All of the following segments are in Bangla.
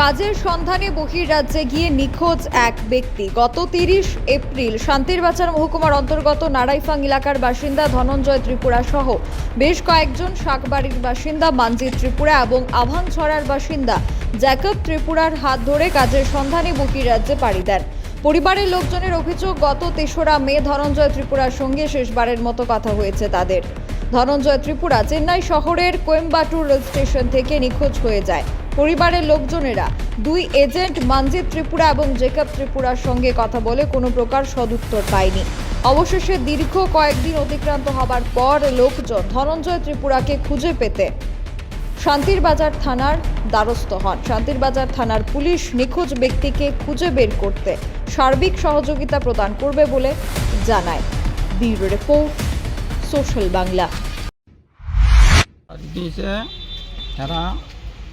কাজের সন্ধানে বহির্রাজ্যে গিয়ে নিখোঁজ এক ব্যক্তি। গত তিরিশ এপ্রিল শান্তিরবাজার মহকুমার অন্তর্গত নারাইফাং এলাকার বাসিন্দা ধনঞ্জয় ত্রিপুরা সহ বেশ কয়েকজন শাকবাড়ির বাসিন্দা মানজিৎ ত্রিপুরা এবং আভানছড়ার বাসিন্দা জ্যাকব ত্রিপুরার হাত ধরে কাজের সন্ধানে বহির্রাজ্যে পাড়ি দেন। পরিবারের লোকজনের অভিযোগ, গত তেসরা মে ধনঞ্জয় ত্রিপুরার সঙ্গে শেষবারের মতো কথা হয়েছে তাদের। ধনঞ্জয় ত্রিপুরা চেন্নাই শহরের কোয়েম্বাটুর রেল স্টেশন থেকে নিখোঁজ হয়ে যায়। পরিবারের লোকজনেরা। দুই এজেন্ট মানজিৎ ত্রিপুরা এবং জেকব ত্রিপুরার সঙ্গে কথা বলে কোনো প্রকার সদুত্তর পায়নি। অবশেষে দীর্ঘ কয়েকদিন অতিক্রান্ত হবার পর লোকজন ধনঞ্জয় ত্রিপুরাকে খুঁজে পেতে শান্তির বাজার থানার দ্বারস্থ হন। শান্তির বাজার থানার পুলিশ নিখোঁজ ব্যক্তিকে খুঁজে বের করতে সার্বিক সহযোগিতা প্রদান করবে বলে জানায়। Bureau report, social Bangla.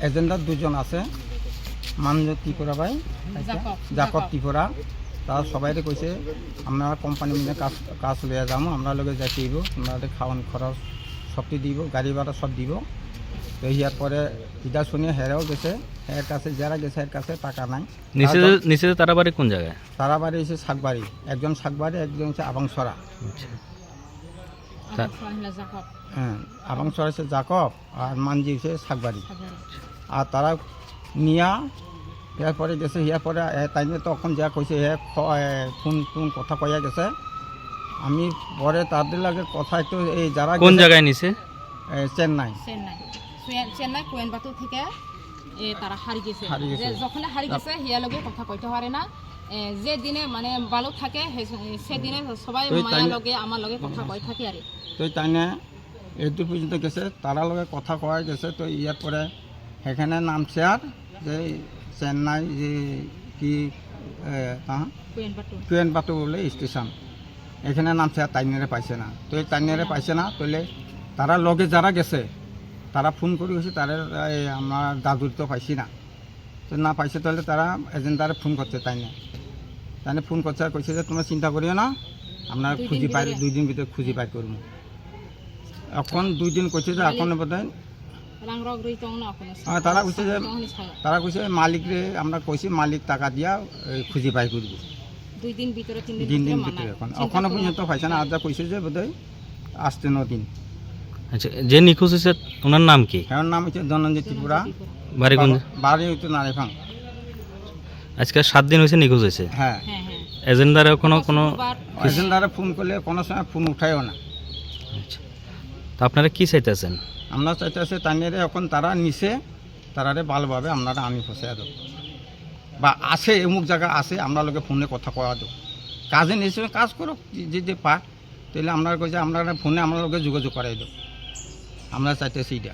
এজেন্ডার দুজন আছে। মানজ ত্রিপুরা ভাই জাকব। ত্রিপুরা। তারা সবাই কইছে আপনারা কোম্পানি মিলে কাজ কাজ লইয়া যাব আমরা লগে যাইতে দিব আপনাদের খাওয়ান খরচ সবটি দিব গাড়ি ভাড়া সব দিব। তো ইয়ার পরে ইটা শুনে হেরাও গেছে এর কাছে যারা গেছে এর কাছে টাকা নাই। নিচে তারা- নিচে তারা বাড়ি কোন জায়গায়? তারা বাড়ি হচ্ছে শাকবাড়ি। একজন শাকবাড়ি একজন হচ্ছে আবাংসরা। তা- হ্যাঁ আবাংসরা হচ্ছে জাকব আর মানজি হচ্ছে শাকবাড়ি আর তারা নিয়া ইয়ার পরে গেছে ইয়ার পরে তাই তখন যা কইছে হে ফোন ফোন কথা কইয়া গেছে। আমি পরে তাদের লাগে কথা একটু এই যারা কোন জায়গায় এ, চেন্নাই। চেন্নাই। চেন্নাই কোয়েম্বাটুর থেকে এ, তারা হারিয়ে গেছে। যখন হারিয়ে গেছে হিয়ার লগে কথা কইতে পারে না। যে দিনে মানে ভালো থাকে সেদিনে সবাই মায়ের লগে আমার লগে কথা কই থাকে আর তো তাই নিয়ে এইদূর পর্যন্ত গেছে তারা লগে কথা কয়া গেছে তো ইয়ার পরে সেখানে নামছে আর যে চেন্নাই যে কি পাতো বলে স্টেশন এখানে নামছে আর তাইনারে পাইছে না। তো এই তাইনারে পাইছে না তাহলে তারা লগে যারা গেছে তারা ফোন করে গেছে তারা এই আমার দাদুর তো পাইছি না। তো না পাইছে তাহলে তারা এজেন্টারে ফোন করছে তাইনে। তাইনে ফোন করছে আর কইছে যে তোমরা চিন্তা করিও না আমরা খুঁজি পাই দুই দিন ভিতরে খুঁজি পাই করব। এখন দুই দিন কইছে যে এখন বোধ রাং রগ রই তং না কোনো আর তারা কইছে যে তারা কইছে মালিকরে আমরা কইছি মালিক টাকা দিয়া এই খুঁজি পাই করব। দুই দিন ভিতরে তিন দিন ভিতরে। এখন। এখনও পর্যন্ত পাইছে না আজ যা কইছে যে বোধ আসতে দিন। আচ্ছা যে নিখোঁজ হয়েছে ওনার নাম কি? এর নাম হচ্ছে ধনঞ্জয় ত্রিপুরা। বাড়ি বাড়ি হচ্ছে নারেফাং আজকে সাত দিন হয়েছে নিখোঁজ হয়েছে। হ্যাঁ। এজেন্ডারে কোনো কোনো এজেন্ডারে ফোন করলে কোনো সময় ফোন উঠায়ও না। আচ্ছা। তা আপনারা কি চাইতেছেন আমরা চাইতেছে তাইনের এখন তারা নিচে তারারে ভালোভাবে আপনারা আমি ফসাইয়া দেবো। বা আসে অমুক জায়গা আসে আমরা লোকে ফোনে কথা কয়া দেবো। কাজে নিচে কাজ করো যে যে পা তাহলে আমরা কইছে আমরা ফোনে আমরা লোকে যোগাযোগ করাই দেবো। আমরা চাইতেছি এটা